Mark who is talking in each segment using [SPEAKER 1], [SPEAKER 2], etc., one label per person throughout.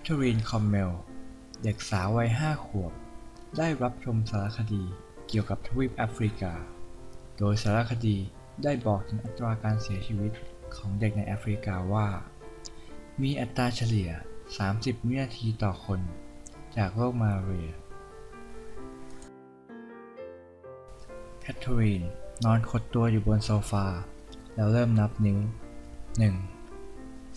[SPEAKER 1] ทเธอรีนคอมเมล เด็กสาววัยห้าขวบ ได้รับชมสารคดีเกี่ยวกับทวีปแอฟริกา โดยสารคดีได้บอกถึงอัตราการเสียชีวิตของเด็กในแอฟริกาว่า มีอัตราเฉลี่ย 30 วินาทีต่อคน จากโรคมาเรียแคทเธอรีนนอนขดตัวอยู่บนโซฟา แล้วเริ่มนับนิ้ว 1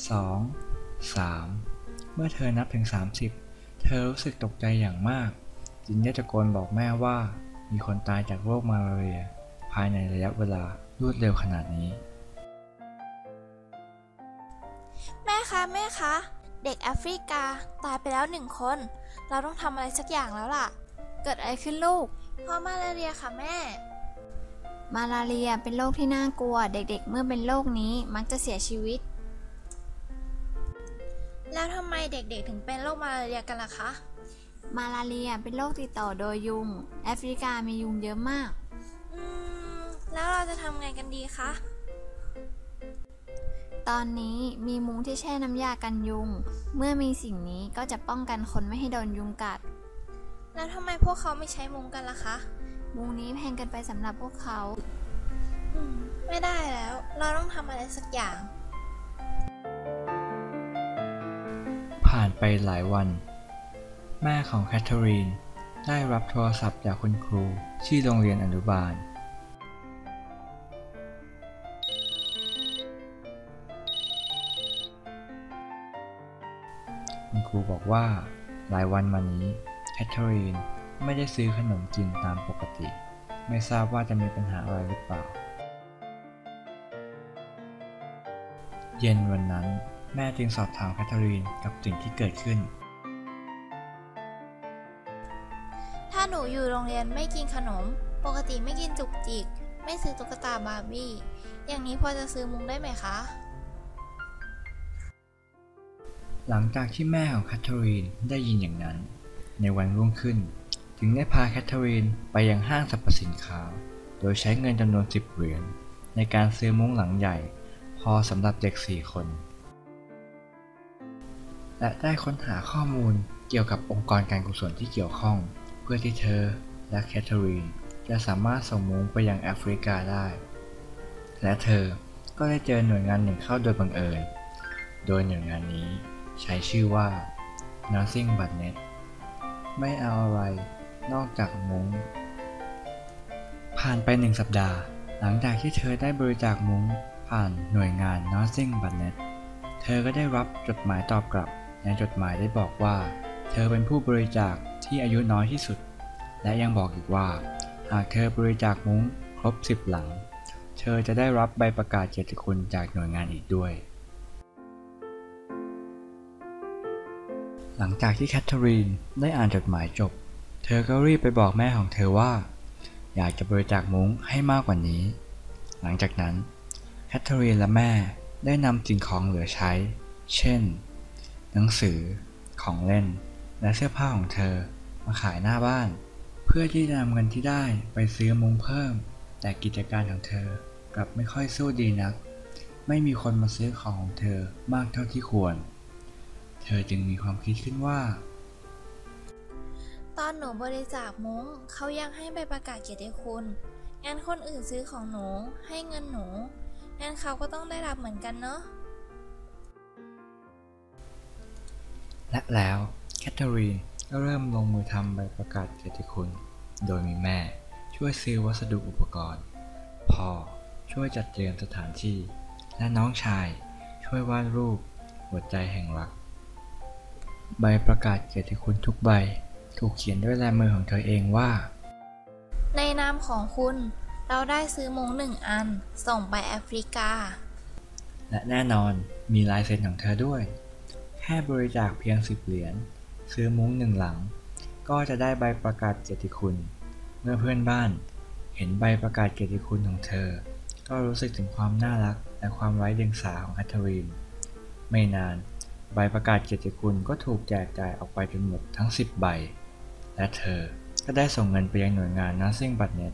[SPEAKER 1] 2 3 เมื่อเธอนับถึง 30 เธอรู้สึกตกใจอย่างมากจึงได้ตะโกนบอกแม่ว่า มีคนตายจากโรคมาลาเรีย ภายในระยะเวลารวดเร็วขนาดนี้
[SPEAKER 2] แม่คะ แม่คะ เด็กแอฟริกาตายไปแล้วหนึ่งคน เราต้องทำอะไรสักอย่างแล้วล่ะ เกิดอะไรขึ้นลูกเพราะมาลาเรียค่ะแม่
[SPEAKER 3] มาลาเรียเป็นโรคที่น่ากลัว เด็กๆ เมื่อเป็นโรคนี้มักจะเสียชีวิต
[SPEAKER 2] แล้วทำไมเด็กๆถึงเป็นโรคมาลาเรียกันล่ะคะ
[SPEAKER 3] มาลาเรียเป็นโรคติดต่อโดยยุง แอฟริกามียุงเยอะมาก
[SPEAKER 2] อืม แล้วเราจะทำไงกันดีคะ
[SPEAKER 3] ตอนนี้มีมุ้งที่แช่น้ำยากันยุง เมื่อมีสิ่งนี้ก็จะป้องกันคนไม่ให้โดนยุงกัด
[SPEAKER 2] แล้วทำไมพวกเขาไม่ใช้มุ้งกันล่ะคะ
[SPEAKER 3] มุ้งนี้แพงเกินไปสำหรับพวกเขา
[SPEAKER 2] อืม ไม่ได้แล้ว เราต้องทำอะไรสักอย่าง
[SPEAKER 1] ผ่านไปหลายวัน แม่ของแคทเธอรีนได้รับโทรศัพท์จากคุณครูที่โรงเรียนอนุบาล คุณครูบอกว่าหลายวันมานี้แคทเธอรีนไม่ได้ซื้อขนมกินตามปกติ ไม่ทราบว่าจะมีปัญหาอะไรหรือเปล่า เย็นวันนั้น แม่จึงสอบถามแคทเธอรีนกับสิ่งที่เกิดขึ้น
[SPEAKER 2] ถ้าหนูอยู่โรงเรียนไม่กินขนม ปกติไม่กินจุกจิก ไม่ซื้อตุ๊กตาบาร์บี้ อย่างนี้พอจะซื้อมุ้งได้ไหมคะ
[SPEAKER 1] หลังจากที่แม่ของแคทเธอรีนได้ยินอย่างนั้น ในวันรุ่งขึ้น จึงได้พาแคทเธอรีนไปยังห้างสรรพสินค้า โดยใช้เงินจำนวน10เหรียญในการซื้อมุ้งหลังใหญ่ พอสำหรับเด็ก4คน และได้ค้นหาข้อมูลเกี่ยวกับองค์กรการกุศลที่เกี่ยวข้อง เพื่อที่เธอและแคทเธอรีนจะสามารถส่งมุ้งไปยังแอฟริกาได้ และเธอก็ได้เจอหน่วยงานหนึ่งเข้าโดยบังเอิญ โดยหน่วยงานนี้ใช้ชื่อว่า Nothing But Net ไม่เอาอะไรนอกจากมุ้ง ผ่านไปหนึ่งสัปดาห์ หลังจากที่เธอได้บริจาคมุ้งผ่านหน่วยงาน Nothing But Net เธอก็ได้รับจดหมายตอบกลับ ในจดหมายได้บอกว่า เธอเป็นผู้บริจาคที่อายุน้อยที่สุด และยังบอกอีกว่า หากเธอบริจาคมุ้งครบ 10 หลัง เธอจะได้รับใบประกาศเกียรติคุณจากหน่วยงานอีกด้วย หลังจากที่แคทเธอรีนได้อ่านจดหมายจบ เธอก็รีบไปบอกแม่ของเธอว่า อยากจะบริจาคมุ้งให้มากกว่านี้ หลังจากนั้นแคทเธอรีนและแม่ได้นำสิ่งของเหลือใช้ เช่น หนังสือ ของเล่น และเสื้อผ้าของเธอมาขายหน้าบ้าน เพื่อที่จะนำเงินที่ได้ไปซื้อมุ้งเพิ่ม แต่กิจการของเธอกลับไม่ค่อยสู้ดีนัก ไม่มีคนมาซื้อของของเธอมากเท่าที่ควร เธอจึงมีความคิดขึ้นว่า
[SPEAKER 2] ตอนหนูบริจาคมุ้งเขายังให้ใบประกาศเกียรติคุณงั้นคนอื่นซื้อของหนูให้เงินหนูงั้นเขาก็ต้องได้รับเหมือนกันเนาะ
[SPEAKER 1] และแล้วแคทเธอรีนก็เริ่มลงมือทำใบประกาศเกียรติคุณ โดยมีแม่ ช่วยซื้อวัสดุอุปกรณ์ พ่อช่วยจัดเตรียมสถานที่ และน้องชาย ช่วยวาดรูป หัวใจแห่งรัก ใบประกาศเกียรติคุณทุกใบ ถูกเขียนด้วยลายมือของเธอเองว่า
[SPEAKER 2] ในนามของคุณ เราได้ซื้อมุ้งหนึ่งอัน ส่งไปแอฟริกา
[SPEAKER 1] และแน่นอนมีลายเซ็นของเธอด้วย แค่บริจาคเพียงสิบเหรียญซื้อมุ้งหนึ่งหลัง ก็จะได้ใบประกาศเกียรติคุณ เมื่อเพื่อนบ้าน เห็นใบประกาศเกียรติคุณของเธอ ก็รู้สึกถึงความน่ารักและความไร้เดียงสาของแคทเธอรีนไม่นาน ใบประกาศเกียรติคุณก็ถูกแจกจ่ายออกไปจนหมดทั้ง 10 ใบ และเธอก็ได้ส่งเงินไปยังหน่วยงาน Nothing But Net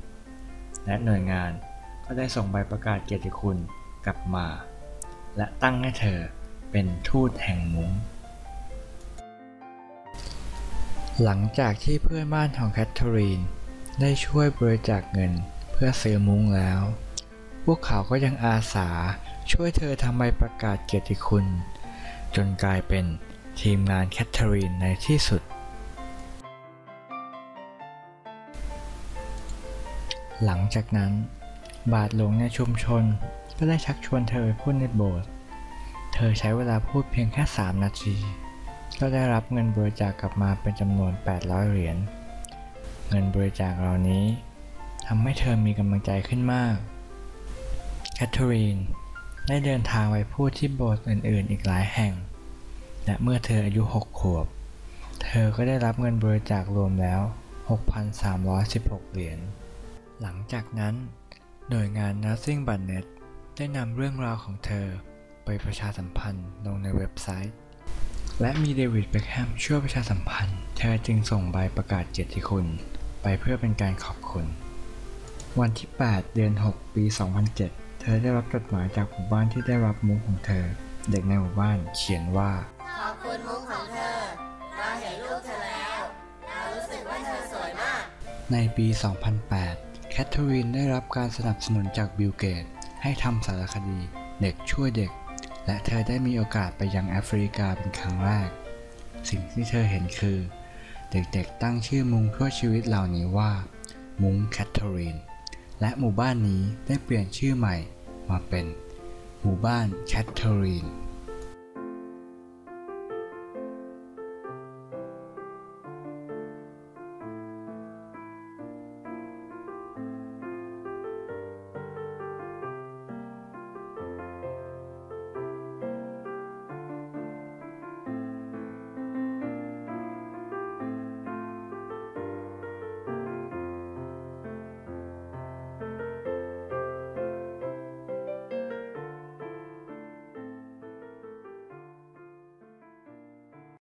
[SPEAKER 1] และหน่วยงานก็ได้ส่งใบประกาศเกียรติคุณกลับมา และตั้งให้เธอ เป็นทูตแห่งมุ้ง หลังจากที่เพื่อนบ้านของแคทเธอรีน ได้ช่วยบริจาคเงินเพื่อซื้อมุ้งแล้ว พวกเขาก็ยังอาสาช่วยเธอทำใบประกาศเกียรติคุณ จนกลายเป็นทีมงานแคทเธอรีนในที่สุด หลังจากนั้น บาทหลวงในชุมชนก็ได้ชักชวนเธอไปพูดในโบสถ์ ธอใช้เวลาพูดเพียงแค่ 3 นาที ก็ได้รับเงินบริจาคกลับมาเป็นจำนวน 800 เหรียญ เงินบริจาคเหล่านี้ทำให้เธอมีกำลังใจขึ้นมาก แคทเธอรีนได้เดินทางไปพูดที่โบสถ์อื่นๆ อีกหลายแห่ง และเมื่อเธออายุ 6 ขวบ เธอก็ได้รับเงินบริจาครวมแล้ว 6,316 เหรียญ หลังจากนั้น หน่วยงาน Nothing But Net ได้นำเรื่องราวของเธอ ไปประชาสัมพันธ์ลงในเว็บไซต์ และมีเดวิดเบคแฮมช่วยประชาสัมพันธ์ เธอจึงส่งใบประกาศเกียรติคุณ ไปเพื่อเป็นการขอบคุณ วันที่ 8 เดือน 6 ปี 2007 เธอได้รับจดหมายจากหมู่บ้านที่ได้รับมุ้งของเธอ เด็กในหมู่บ้านเขียนว่า
[SPEAKER 4] ขอบคุณมุ้งของเธอ เราเห็นรูปเธอแล้ว เรารู้สึกว่าเธอสวยมาก
[SPEAKER 1] ในปี 2008 แคทเธอรีนได้รับการสนับสนุนจากบิลเกตให้ทำสารคดี เด็กช่วยเด็ก และเธอได้มีโอกาสไปยังแอฟริกาเป็นครั้งแรก สิ่งที่เธอเห็นคือ เด็กๆตั้งชื่อมุงทั่วชีวิตเหล่านี้ว่า มุงแคทเธอรีน และหมู่บ้านนี้ได้เปลี่ยนชื่อใหม่มาเป็น หมู่บ้านแคทเธอรีน